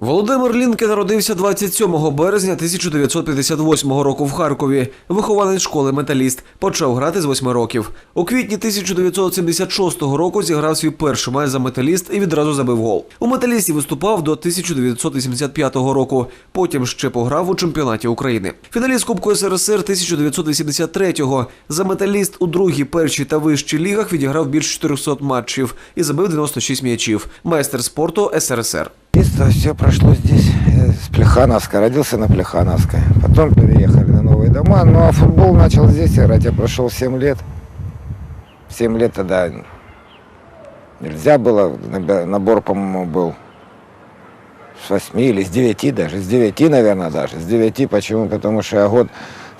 Володимир Лінке народився 27 березня 1958 року в Харкові. Вихованець школи металіст. Почав грати з 8 років. У квітні 1976 року зіграв свій перший матч за металіст і відразу забив гол. У металісті виступав до 1985 року. Потім ще пограв у чемпіонаті України. Фіналіст Кубку СРСР 1983-го. За металіст у другій, першій та вищій лігах відіграв більше 400 матчів і забив 96 м'ячів. Майстер спорту СРСР. Детство все прошло здесь, э, с Плехановска, родился на Плехановской. Потом переехали на новые дома, ну а футбол начал здесь играть, я прошел 7 лет. 7 лет тогда нельзя было, набор, по-моему, был с 8 или с 9 даже, с 9, наверное, даже, с 9. Почему? Потому что я год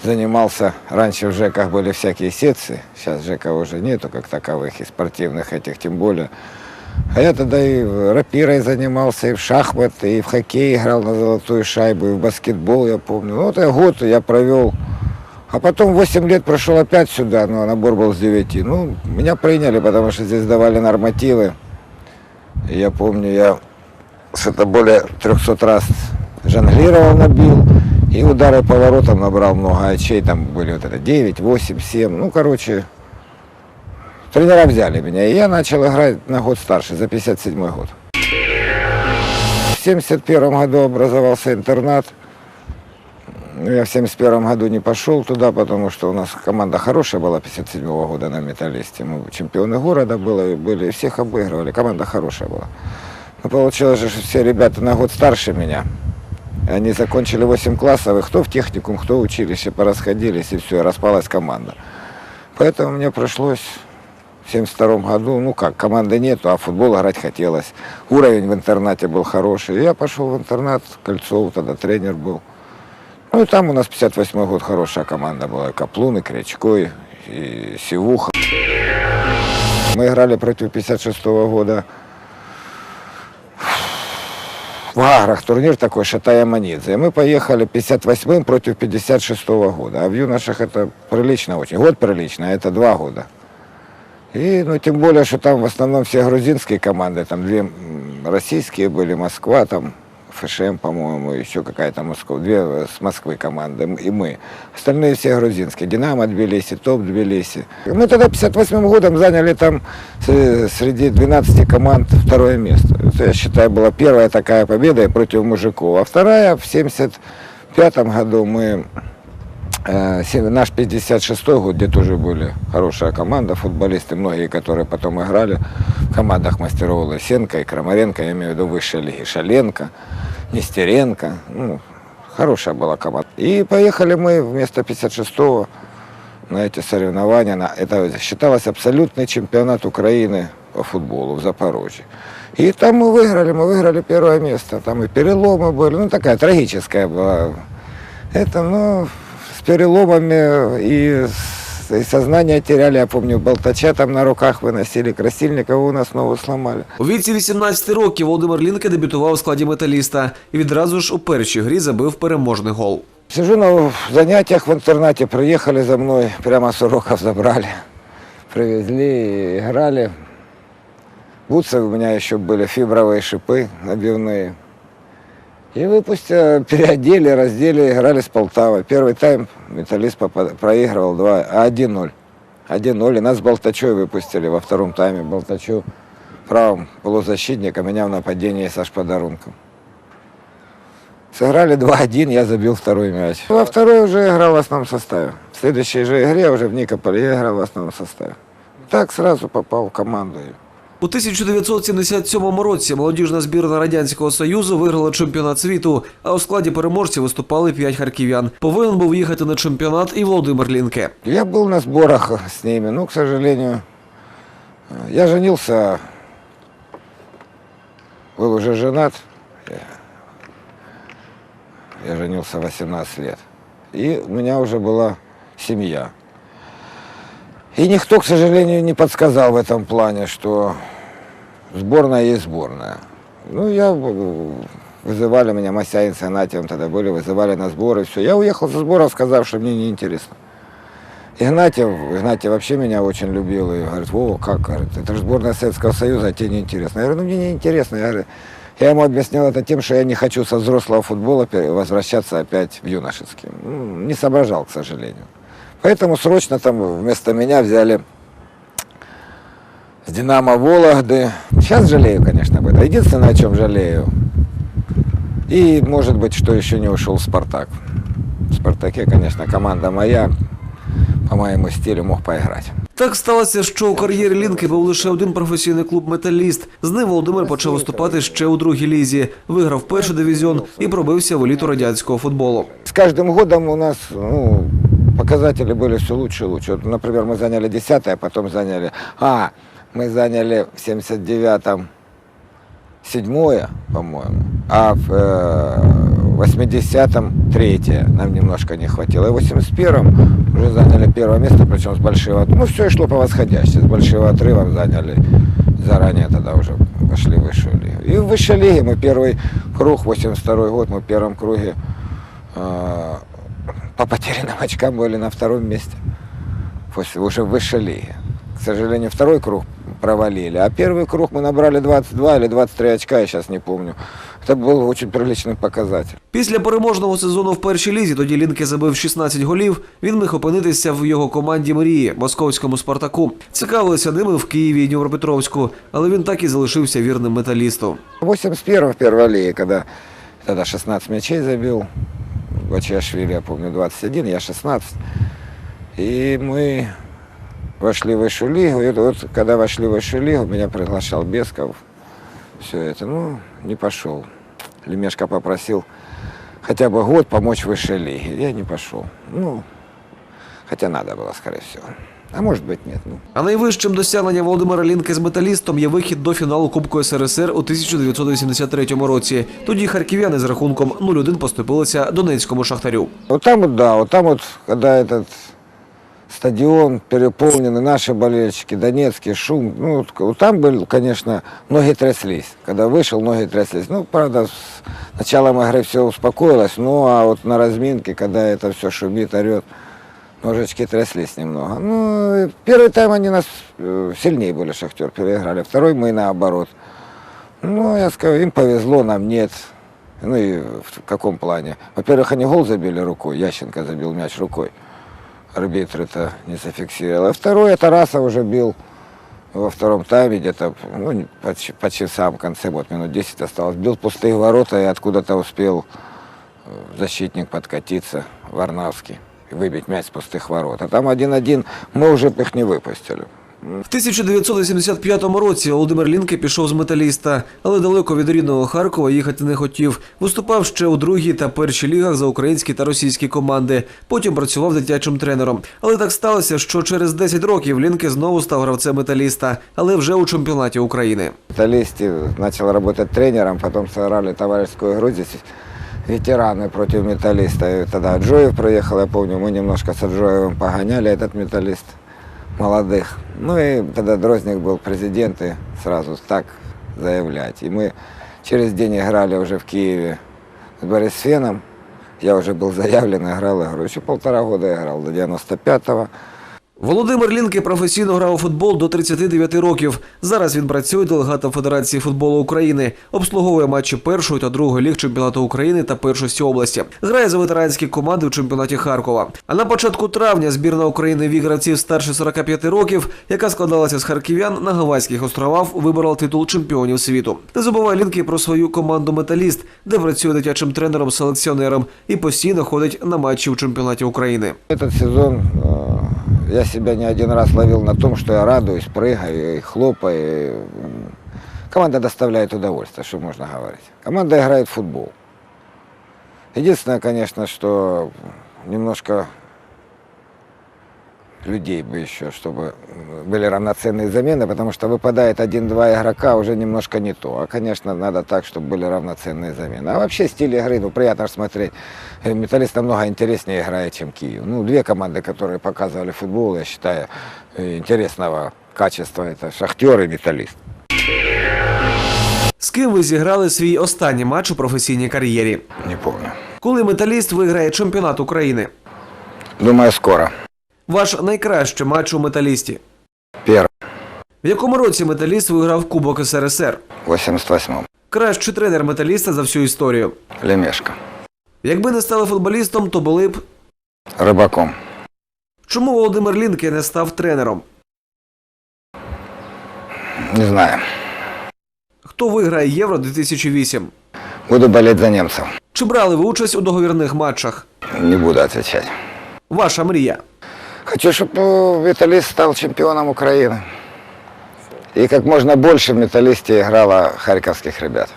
занимался, раньше в ЖЭКах были всякие секции, сейчас ЖЭКов уже нету как таковых, и спортивных этих тем более. А я тогда и рапирой занимался, и в шахматы, и в хоккей играл на золотую шайбу, и в баскетбол, я помню. Ну, вот я год я провел. А потом 8 лет прошел опять сюда, но набор был с 9. Ну, меня приняли, потому что здесь давали нормативы. И я помню, я что-то более 300 раз жонглировал, набил. И удары поворотом набрал много очей. Там были вот это 9, 8, 7. Ну, короче, Тренера взяли меня, и я начал играть на год старше, за 57 год. В 71 году образовался интернат. Ну, Я в 71 году не пошел туда, потому что у нас команда хорошая была 57 года на металлисте. Мы чемпионы города были, и всех обыгрывали. Команда хорошая была. Но получилось же, что все ребята на год старше меня. Они закончили 8 классов, и кто в техникум, кто в училище, порасходились, и все, распалась команда. Поэтому мне пришлось в 72 году, ну как, команды нету, а в футбол играть хотелось. Уровень в интернате был хороший. И я пошел в интернат, Кольцов тогда тренер был. Ну и там у нас 58 год хорошая команда была. И Каплун, и Крячко, и, и Сивуха. Мы играли против 56 года в Аграх турнир такой Шатая Манидзе. И мы поехали 58-м против 56 года. А в юношах это прилично очень. Год прилично, а это два года. И, ну, тем более, что там в основном все грузинские команды, там две м, российские были, Москва, там, ФШМ, по-моему, еще какая-то Москва, две э, с Москвы команды, м, и мы. Остальные все грузинские, Динамо Тбилиси, ТОП Тбилиси. Мы тогда 58 годом заняли там с- среди 12 команд второе место. Это, я считаю, была первая такая победа против мужиков. А вторая в 75 году мы Э, се- Наш 56-й год, где тоже были хорошая команда, футболисты, многие, которые потом играли в командах мастеров Лысенко и Крамаренко, я имею в виду высшей лиги, Шаленко, Нестеренко, ну, хорошая была команда. И поехали мы вместо 56-го на эти соревнования. На, это считалось абсолютный чемпионат Украины по футболу в Запорожье. И там мы выиграли, мы выиграли первое место. Там и переломы были, ну такая трагическая была. Это, ну, с переломами и, с- и сознание теряли. Я помню, болтача там на руках выносили, Красильникова у нас снова сломали. У віці 18 років Володимир Лінке дебютував у складі металіста і відразу ж у першій грі забив переможний гол. Сижу на занятиях в интернате, приехали за мной, прямо с уроков забрали. Привезли и играли. Бутсы у меня еще были, фибровые шипы набивные. И выпустили, переодели, раздели, играли с Полтавой. Первый тайм металлист проигрывал 2, а 1-0. 1-0. И нас Болтачой выпустили во втором тайме. Болтачу правым полузащитником, меня в нападении со подарунком. Сыграли 2-1, я забил второй мяч. Во второй уже играл в основном составе. В следующей же игре уже в Никополе я играл в основном составе. Так сразу попал в команду. У 1977 році молодіжна збірна Радянського Союзу виграла чемпіонат світу, а у складі переможців виступали п'ять харків'ян. Повинен був їхати на чемпіонат і Володимир Лінке. Я был на сборах с ними, но, к сожалению, я женился, был уже женат. Я, я женился в 18 лет. И у меня уже была семья. И никто, к сожалению, не подсказал в этом плане, что сборная есть сборная. Ну, я э, вызывали меня, Масяин с Игнатьевым тогда были, вызывали на сборы, все. Я уехал со сборов, сказав, что мне неинтересно. Игнатьев, Игнатьев вообще меня очень любил и говорит, Вова, как, говорит, это же сборная Советского Союза, а тебе неинтересно. Я говорю, ну мне неинтересно. Я говорю, Я ему объяснил это тем, что я не хочу со взрослого футбола возвращаться опять в юношеский. Не соображал, к сожалению. Поэтому срочно там вместо меня взяли с Динамо Вологды. Сейчас жалею, конечно, об этом. Единственное, о чем жалею, и, может быть, что еще не ушел Спартак. В Спартаке, конечно, команда моя, по моему стилю мог поиграть. Так сталося, що у кар'єрі Лінки був лише один професійний клуб Металіст. З ним Володимир почав виступати ще у другій лізі, виграв перший дивізіон і пробився в еліту радянського футболу. С каждым годом у нас ну, показатели были все лучше и лучше. Вот, например, мы заняли 10 а потом заняли... А, мы заняли в 79-м седьмое, по-моему, а в э, 80-м третье. Нам немножко не хватило. И в 81-м уже заняли первое место, причем с большого... Ну, все шло по восходящей. С большим отрывом заняли. Заранее тогда уже вошли в высшую лигу. И в высшей лиге мы первый круг, 82 год, мы в первом круге э, по потерянным очкам были на втором месте. После, уже в высшей лиге. К сожалению, второй круг провалили. А первый круг мы набрали 22 или 23 очка, я сейчас не помню. Это был очень приличный показатель. Після переможного сезону в першій лізі, тоді Лінки забив 16 голів. Він міг опинитися в його команді мрії московському Спартаку. Цікавилися ними в Києві і Дніпропетровську, але він так і залишився вірним металісту. 81 в первой лиге, когда тогда 16 мячей забил. Бачиашвили, я помню, 21, я 16. И мы вошли в высшую лигу. И вот когда вошли в высшую лигу, меня приглашал Бесков. Все это, ну, не пошел. Лемешка попросил хотя бы год помочь в высшей лиге. Я не пошел. Ну, хотя надо было, скорее всего. А может быть, нет. Ну, А найвищим досягненням Володимира Лінки з металістом є вихід до фіналу Кубку СРСР у 1983 році. Тоді харків'яни з рахунком 0-1 поступилися Донецькому шахтарю. Вот там вот, да, вот там вот, когда этот стадион переполненный, наши болельщики, донецкий шум, ну, вот, вот там был, конечно, ноги тряслись. Когда вышел, ноги тряслись. Ну, правда, с началом игры все успокоилось, ну, а вот на разминке, когда это все шумит, орет, ножечки тряслись немного. Ну, первый тайм они нас сильнее были, Шахтер, переиграли. Второй мы наоборот. Ну, я скажу, им повезло, нам нет. Ну и в каком плане? Во-первых, они гол забили рукой, Ященко забил мяч рукой. Арбитр это не зафиксировал. А второй, Раса уже бил во втором тайме, где-то ну, почти, почти в самом конце, вот минут 10 осталось. Бил пустые ворота и откуда-то успел э, защитник подкатиться, Варнавский, выбить мяч с пустых ворот. А там 1-1, мы уже бы их не выпустили. В 1985 році Володимир Лінки пішов з металіста, але далеко від рідного Харкова їхати не хотів. Виступав ще у другій та першій лігах за українські та російські команди. Потім працював дитячим тренером. Але так сталося, що через 10 років Лінки знову став гравцем металіста, але вже у чемпіонаті України. В Металлисте начал работать тренером, потом сыграли товарищескую игру здесь ветераны против металлиста. И тогда Джоев приехал, я помню, мы немножко с Джоевым погоняли этот металлист молодых. Ну и тогда Дрозник был президент и сразу так заявлять. И мы через день играли уже в Киеве с Борисфеном. Я уже был заявлен, играл игру. Еще полтора года играл, до 95-го. Володимир Лінки професійно грав у футбол до 39 років. Зараз він працює делегатом Федерації футболу України, обслуговує матчі першої та другої ліг чемпіонату України та першості області. Грає за ветеранські команди в чемпіонаті Харкова. А на початку травня збірна України вік гравців старше 45 років, яка складалася з харків'ян на Гавайських островах, виборола титул чемпіонів світу. Не забуває Лінки про свою команду Металіст, де працює дитячим тренером-селекціонером і постійно ходить на матчі у чемпіонаті України. Этот сезон я себя не один раз ловил на том, что я радуюсь, прыгаю и хлопаю. Команда доставляет удовольствие, что можно говорить. Команда играет в футбол. Единственное, конечно, что немножко людей бы еще, чтобы м, были равноценные замены, потому что выпадает один-два игрока, уже немножко не то. А, конечно, надо так, чтобы были равноценные замены. А вообще стиль игры, ну, приятно ж смотреть. Э, Металлист намного интереснее играет, чем Киев. Ну, две команды, которые показывали футбол, я считаю, э, интересного качества, это Шахтер и Металлист. З ким ви зіграли свій останній матч у професійній кар'єрі? Не помню. Коли металіст виграє чемпіонат України? Думаю, скоро. Ваш найкращий матч у металісті. Первый. В якому році металіст виграв Кубок СРСР? 88-м. Кращий тренер металіста за всю історію. Лемешко. Якби не стали футболістом, то були б. Рыбаком. Чому Володимир Лінке не став тренером? Не знаю. Хто виграє Євро 2008? Буду болеть за немцев. Чи брали ви участь у договірних матчах? Не буду отвечать. Ваша мрія. Хочу, чтобы металлист стал чемпионом Украины. И как можно больше в металлисте играло харьковских ребят.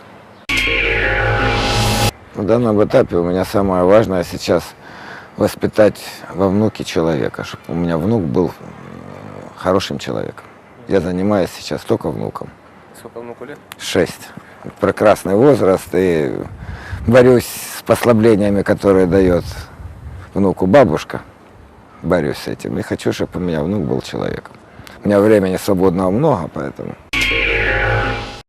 На данном этапе у меня самое важное сейчас воспитать во внуке человека, чтобы у меня внук был м, хорошим человеком. Я занимаюсь сейчас только внуком. Сколько внуку лет? Шесть. Прекрасный возраст и борюсь с послаблениями, которые дает внуку бабушка. Борюсь с этим и хочу, чтобы у меня внук был человеком. У меня времени свободного много, поэтому